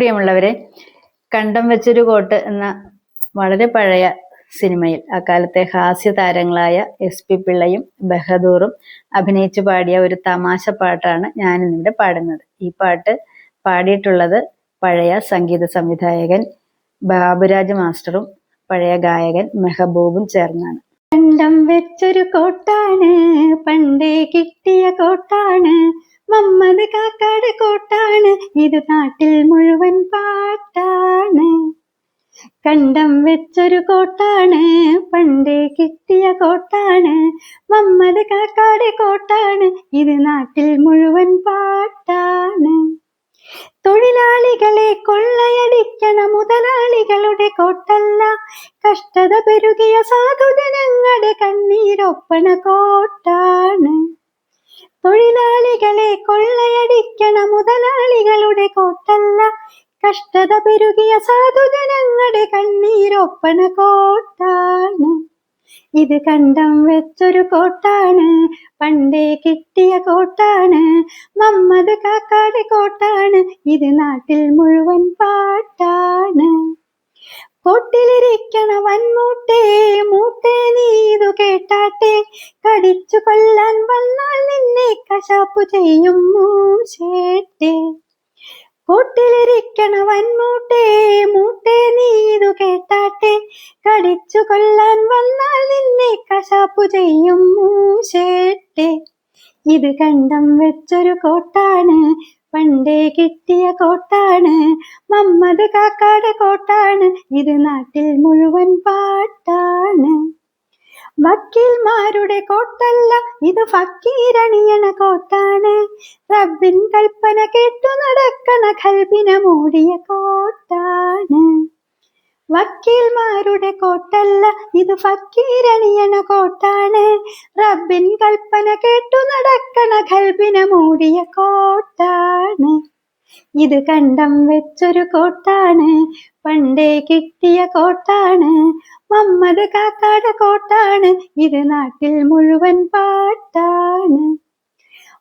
പ്രിയമുള്ളവരെ കണ്ടം വെച്ചൊരു കോട്ട് എന്ന വളരെ പഴയ സിനിമയിൽ അക്കാലത്തെ ഹാസ്യ താരങ്ങളായ എസ് പി പിള്ളയും ബഹദൂറും അഭിനയിച്ചു പാടിയ ഒരു തമാശ പാട്ടാണ് ഞാനിന്നിവിടെ പാടുന്നത്. ഈ പാട്ട് പാടിയിട്ടുള്ളത് പഴയ സംഗീത സംവിധായകൻ ബാബുരാജ് മാസ്റ്ററും പഴയ ഗായകൻ മെഹബൂബും ചേർന്നാണ്. കണ്ടം വെച്ചൊരു കോട്ടാണ് പണ്ടേ കിട്ടിയ കോട്ടാണ് മമ്മദ് കാക്കാട് കോട്ടാണ് ഇത് നാട്ടിൽ മുഴുവൻ പാട്ടാണ്. കണ്ടം വെച്ചൊരു കോട്ടാണ്. പണ്ടേ കിട്ടിയ കോട്ടാണ്. മമ്മത കാക്കാട് കോട്ടാണ്. ഇത് നാട്ടിൽ മുഴുവൻ പാട്ടാണ്. തൊഴിലാളികളെ കൊള്ളയടിക്കണ. മുതലാളികളുടെ കോട്ടല്ല. കഷ്ടത പെരുകിയ സാധുജനങ്ങളുടെ കണ്ണീരൊപ്പണ കോട്ടാണ്. തൊഴിലാളികളെ കൊള്ളയടിക്കണ. മുതലാളികളുടെ കോട്ടല്ല. കഷ്ടത പെരുകിയ സാധുജനങ്ങളുടെ കണ്ണീരൊപ്പണ കോട്ടാണ്. ഇത് കണ്ടം വെച്ചൊരു കോട്ടാണ്. പണ്ടേ കിട്ടിയ കോട്ടാണ്. മമ്മദ് കാക്കാട് കോട്ടാണ്. ഇത് നാട്ടിൽ മുഴുവൻ പാട്ടാണ്. കോട്ടിലിരിക്കണ വൻമൂട്ടേ മൂട്ടേ നീ ഇതു കേട്ടാട്ടെ. കടിച്ചു കൊല്ലാൻ കശാപ്പു ചെയ്യും മൂശേട്ടെ കൂട്ടിലിരിക്കണ വൻമൂട്ടേ മൂട്ടേ നീതു കേട്ടാട്ടെ. കടിച്ചു കൊല്ലാൻ വന്നാൽ നിന്നെ കശാപ്പു ചെയ്യും മൂശേട്ടെ ഇത് കണ്ടം വെച്ചൊരു കോട്ടാണ് പണ്ടേ കിട്ടിയ കോട്ടാണ്. മമ്മത് കാക്കാട് കോട്ടാണ് ഇത് നാട്ടിൽ മുഴുവൻ പാട്ടാണ്. വക്കീൽമാരുടെ കോട്ടല്ല ഇത് ഫക്കീരണിയണ കോട്ടാണ്. റബ്ബിൻ കൽപ്പന കേട്ടു നടക്കണ കൽബിന മൂടിയ കോട്ടാണ്. വക്കീൽമാരുടെ കോട്ടല്ല ഇത് ഫക്കീരണിയണ കോട്ടാണ്. റബ്ബിൻ കൽപ്പന കേട്ടു നടക്കണ കൽബിന മൂടിയ കോട്ടാണ്. ഇത് കണ്ടം വെച്ചൊരു കോട്ടാണ്. പണ്ടേ കിട്ടിയ കോട്ടാണ്. മമ്മത് കാക്കാട കോട്ടാണ്. ഇത് നാട്ടിൽ മുഴുവൻ പാട്ടാണ്.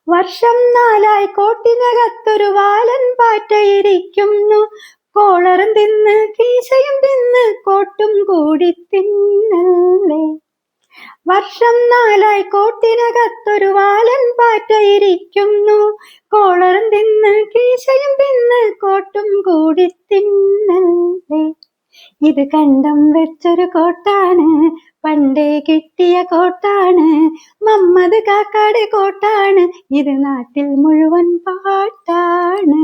വർഷം നാലായി കോട്ടിനകത്തൊരു വാലൻ പാറ്റയിരിക്കുന്നു കോളറും തിന്ന് കീശയും തിന്ന് കോട്ടും കൂടി തിന്നല്ലേ? വർഷം നാലായി കോട്ടിനകത്തൊരു വാലൻ പാറ്റയിരിക്കുന്നു കോളറും തിന്ന് കീശയും തിന്ന് കോട്ടും കൂടി തിന്നല്ലേ? ഇത് കണ്ടം വെച്ചൊരു കോട്ടാണ് പണ്ടേ കിട്ടിയ കോട്ടാണ് മമ്മദ് കാക്കാട് കോട്ടാണ് ഇത് നാട്ടിൽ മുഴുവൻ പാട്ടാണ്.